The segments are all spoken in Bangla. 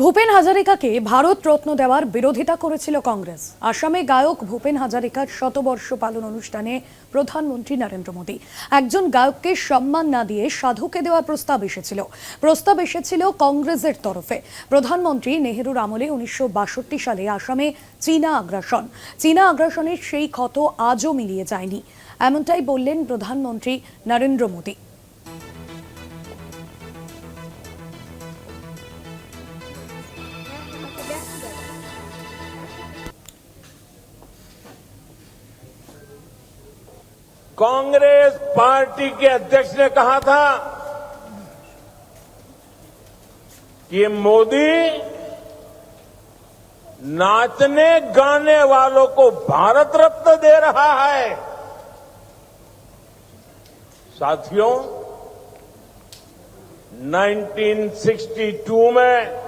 ভূপেন হাজারিকাকে ভারত রত্ন দেওয়ার বিরোধিতা করেছিল কংগ্রেস। আসামে গায়ক ভূপেন হাজারিকার শতবর্ষ পালন অনুষ্ঠানে প্রধানমন্ত্রী নরেন্দ্র মোদী। একজন গায়ককে সম্মান না দিয়ে সাধুকে দেওয়ার প্রস্তাব এসেছিল। প্রস্তাব এসেছিল কংগ্রেসের তরফে। প্রধানমন্ত্রী নেহেরুর আমলে উনিশশো বাষট্টি সালে আসামে চীনা আগ্রাসন। চীনা আগ্রাসনের সেই ক্ষত আজও মিলিয়ে যায়নি। এমনটাই বললেন প্রধানমন্ত্রী নরেন্দ্র মোদী। कांग्रेस पार्टी के अध्यक्ष ने कहा था कि मोदी नाचने गाने वालों को भारत रत्न दे रहा है। साथियों 1962 में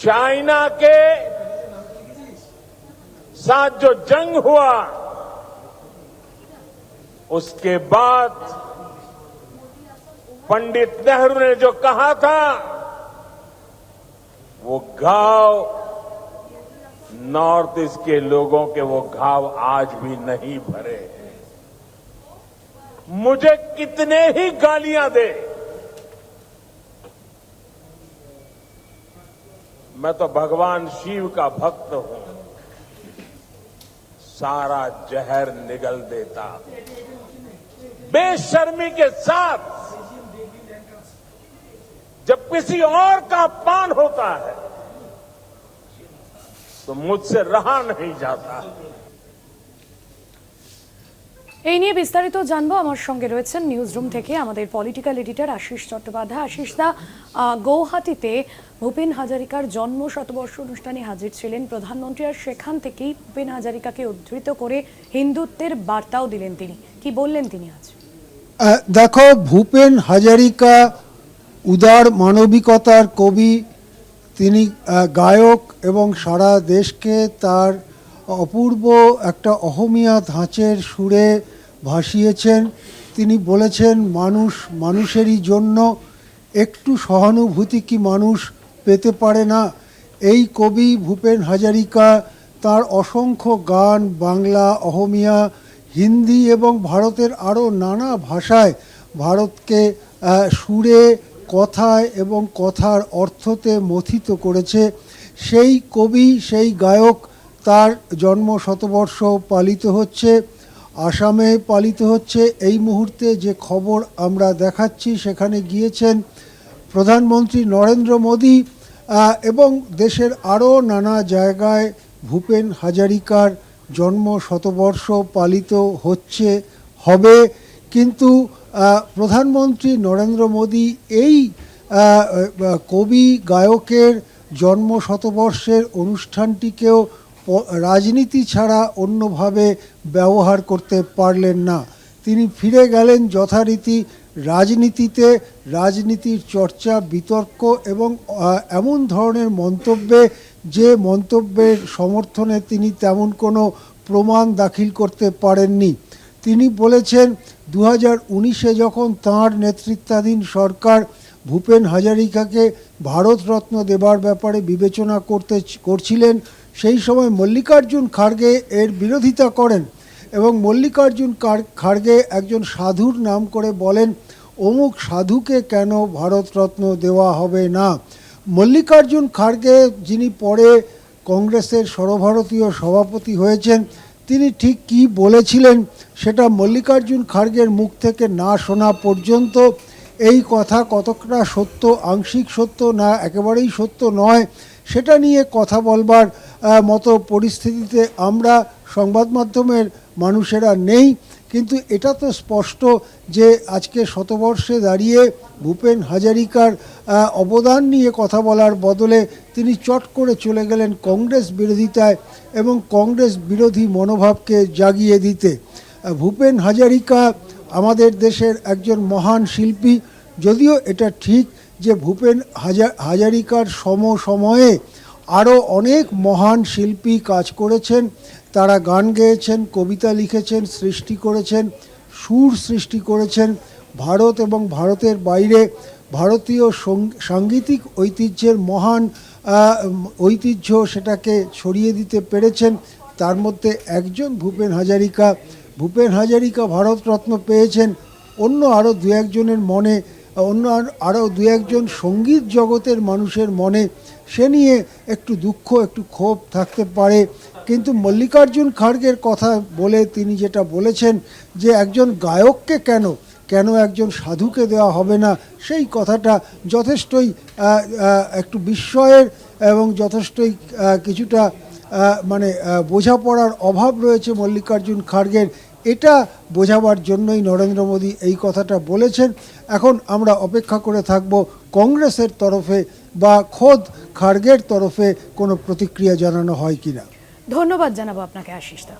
चाइना के साथ जो जंग हुआ उसके बाद पंडित नेहरू ने जो कहा था, वो घाव, नॉर्थ ईस्ट के लोगों के वो घाव आज भी नहीं भरे मुझे कितने ही गालियाँ दे। मैं तो भगवान शिव का भक्त हूँ। सारा जहर निगल देता। बेशर्मी के साथ जब किसी और का अपमान होता है तो मुझसे रहा नहीं जाता এই নিয়ে বিস্তারিত জানবো আমার সঙ্গে রয়েছেন নিউজ রুম থেকে আমাদের পলিটিক্যাল এডিটর আশিস চট্টোপাধ্যায় আশিস দা আহ, গৌহাটিতে ভূপেন হাজারিকার জন্ম শতবর্ষ অনুষ্ঠানে হাজির ছিলেন প্রধানমন্ত্রী আর সেখান থেকেই ভূপেন হাজারিকাকে উদ্ধৃত করে হিন্দুত্বের বার্তাও দিলেন তিনি কি বললেন তিনি আজ আহ, দেখো, ভূপেন হাজারিকা উদার মানবিকতার কবি। তিনি গায়ক এবং সারা দেশকে তার অপূর্ব একটা অহমিয়া ধাঁচের সুরে ভাসিয়েছেন। তিনি বলেছেন, মানুষ মানুষেরই জন্য একটু সহানুভূতি কি মানুষ পেতে পারে না? এই কবি ভূপেন হাজারিকা তার অসংখ্য গান, বাংলা, অহমিয়া হিন্দি এবং ভারতের আরও নানা ভাষায় ভারতকে সুরে, কথায় এবং কথার অর্থতে মথিত করেছে। সেই কবি, সেই গায়ক তার জন্ম শতবর্ষ পালিত হচ্ছে। আসামে পালিত হচ্ছে। এই মুহূর্তে যে খবর আমরা দেখাচ্ছি, সেখানে গিয়েছেন প্রধানমন্ত্রী নরেন্দ্র মোদী এবং দেশের আরও নানা জায়গায় ভূপেন হাজারিকার জন্ম শতবর্ষ পালিত হচ্ছে, হবে। কিন্তু প্রধানমন্ত্রী নরেন্দ্র মোদী এই কবি গায়কের জন্ম শতবর্ষের অনুষ্ঠানটিকেও রাজনীতি ছাড়া অন্যভাবে ব্যবহার করতে পারলেন না। তিনি ফিরে গেলেন যথারীতি রাজনীতিতে, রাজনীতির চর্চা, বিতর্ক এবং এমন ধরনের মন্তব্যে যে মন্তব্যের সমর্থনে তিনি তেমন কোনো প্রমাণ দাখিল করতে পারেননি। তিনি বলেছেন দু হাজার উনিশে যখন তাঁর নেতৃত্বাধীন সরকার ভূপেন হাজারিকাকে ভারতরত্ন দেবার ব্যাপারে বিবেচনা করতে করছিলেন, সেই সময় মল্লিকার্জুন খাড়গে এর বিরোধিতা করেন এবং মল্লিকার্জুন কার- খাড়গে একজন সাধুর নাম করে বলেন, অমুক সাধুকে কেন ভারতরত্ন দেওয়া হবে না? মল্লিকার্জুন খাড়গে যিনি পরে কংগ্রেসের সর্বভারতীয় সভাপতি হয়েছেন, তিনি ঠিক কি বলেছিলেন সেটা মল্লিকার্জুন খাড়গের মুখ থেকে না শোনা পর্যন্ত। এই কথা কতটা সত্য, আংশিক সত্য না একেবারেই সত্য নয়, সেটা নিয়ে কথা বলবার মতো পরিস্থিতিতে আমরা সংবাদ মাধ্যমের মানুষেরা নেই। কিন্তু এটা তো স্পষ্ট যে আজকে শতবর্ষে দাঁড়িয়ে ভূপেন হাজারিকার অবদান নিয়ে কথা বলার বদলে তিনি চট করে চলে গেলেন কংগ্রেস বিরোধিতায় এবং কংগ্রেস বিরোধী মনোভাবকে জাগিয়ে দিতে। ভূপেন হাজারিকা আমাদের দেশের একজন মহান শিল্পী। যদিও এটা ঠিক যে ভূপেন হাজা, হাজারিকার সম সময়ে আরও অনেক মহান শিল্পী কাজ করেছেন তারা গান গেয়েছেন, কবিতা লিখেছেন, সৃষ্টি করেছেন, সুর সৃষ্টি করেছেন। ভারত এবং ভারতের বাইরে ভারতীয় সাংগীতিক ঐতিহ্যের মহান ঐতিহ্য সেটাকে ছড়িয়ে দিতে পেরেছেন। তার মধ্যে একজন ভূপেন হাজারিকা। ভূপেন হাজারিকা ভারতরত্ন পেয়েছেন। অন্য আরও দু একজনের মনে, অন্য আর- আরও দু একজন সংগীত জগতের মানুষের মনে সে নিয়ে একটু দুঃখ, একটু ক্ষোভ থাকতে পারে। কিন্তু মল্লিকার্জুন খাড়গের কথা বলে তিনি যেটা বলেছেন যে একজন গায়ককে কেন কেন একজন সাধুকে দেওয়া হবে না, সেই কথাটা যথেষ্টই একটু বিস্ময়ের এবং যথেষ্টই কিছুটা মানে বোঝাপড়ার অভাব রয়েছে মল্লিকার্জুন খাড়গের এটা বোঝাবার জন্যই নরেন্দ্র মোদী এই কথাটা বলেছেন। এখন আমরা অপেক্ষা করে থাকব কংগ্রেসের তরফে বা খোদ খার্গের তরফে কোনো প্রতিক্রিয়া জানানো হয় কিনা। ধন্যবাদ জানাব আপনাকে আশিস দা